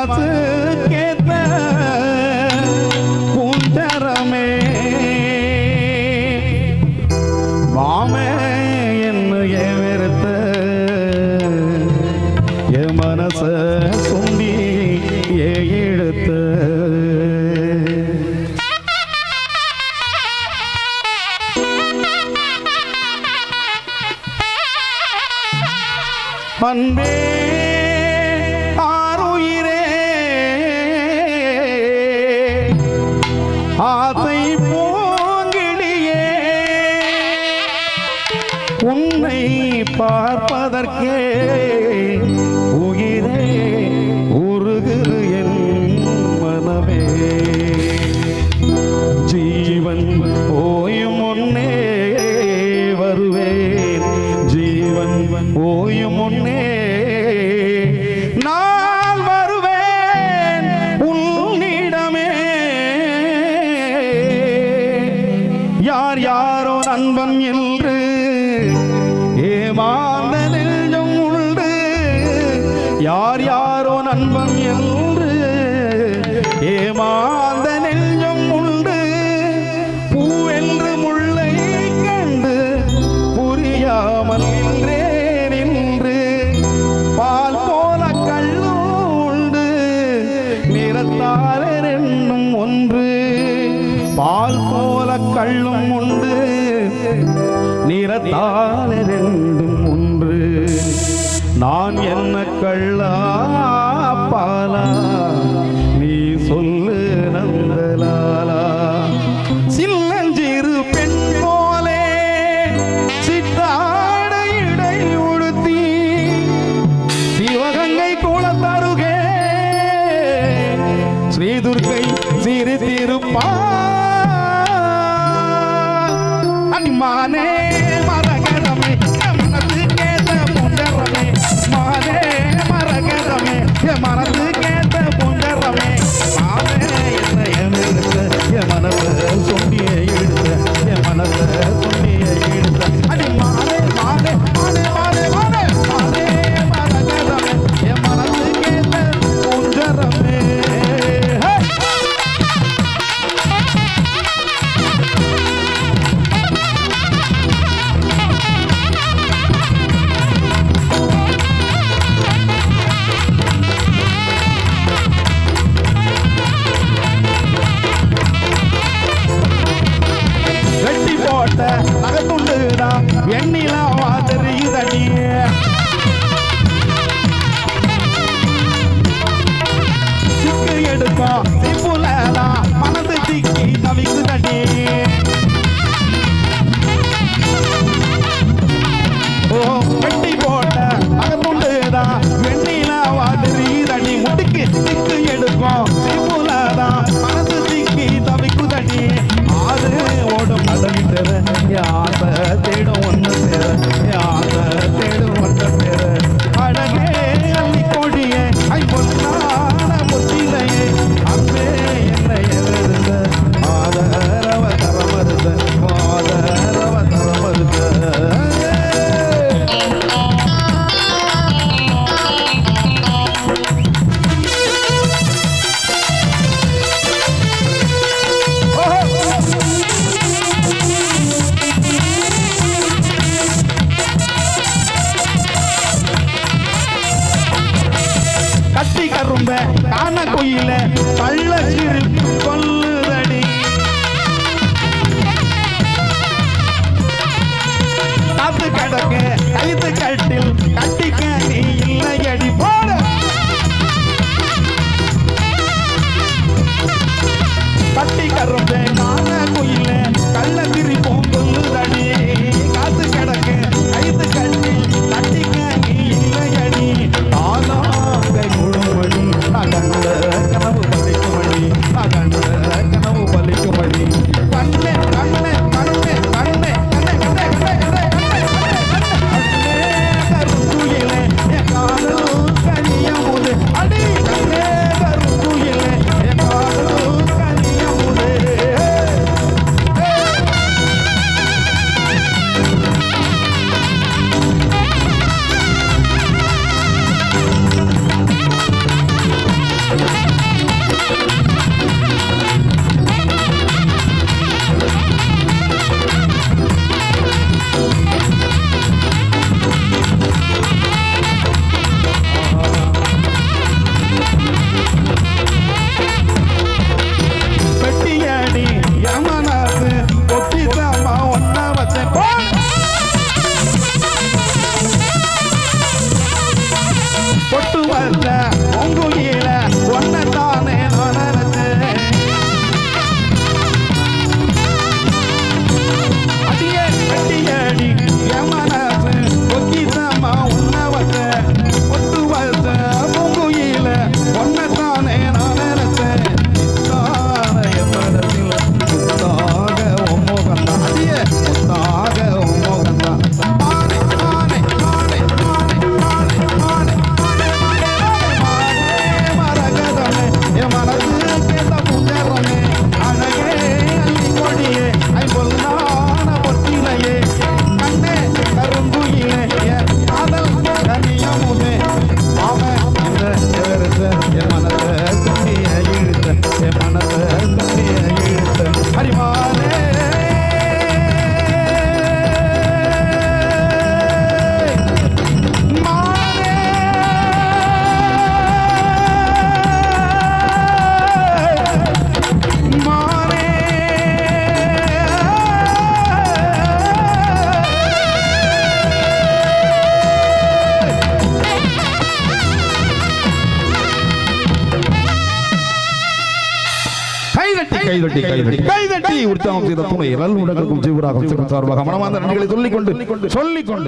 மனசுக்கேத்த பூஞ்சரமே. வாமே என்ன ஏவெருத்த என் மனச சுண்டி பார்ப்பதற்கே இன்பம் என்று ஏமாந்த நெஞ்சம் உண்டு. பூவென்று முள்ளை கண்டு புரியாமல் நின்றே நின்று. பால் போல கள்ளும் உண்டு நிறத்தாரர் என்னும் ஒன்று. பால் போல கள்ளும் உண்டு நிறத்தாரர் என்றும் ஒன்று. நான் என்ன கள்ளா when கொம்ப காண கொயில பள்ள சிறு கொல்லுதடி. காத்து கடக்க கைத்து கட்டில் கட்ட உலகத்தை உங்குயில ஒன்ன கைதட்டி கைதட்டி கைதட்டி கைதட்டி. உற்சாகம் செய்த துணை எல்லாம் உடலுக்கும் ஜீவராகும் சார்பாக மனமார்ந்த நன்றிகளை சொல்லிக்கொண்டு சொல்லிக்கொண்டு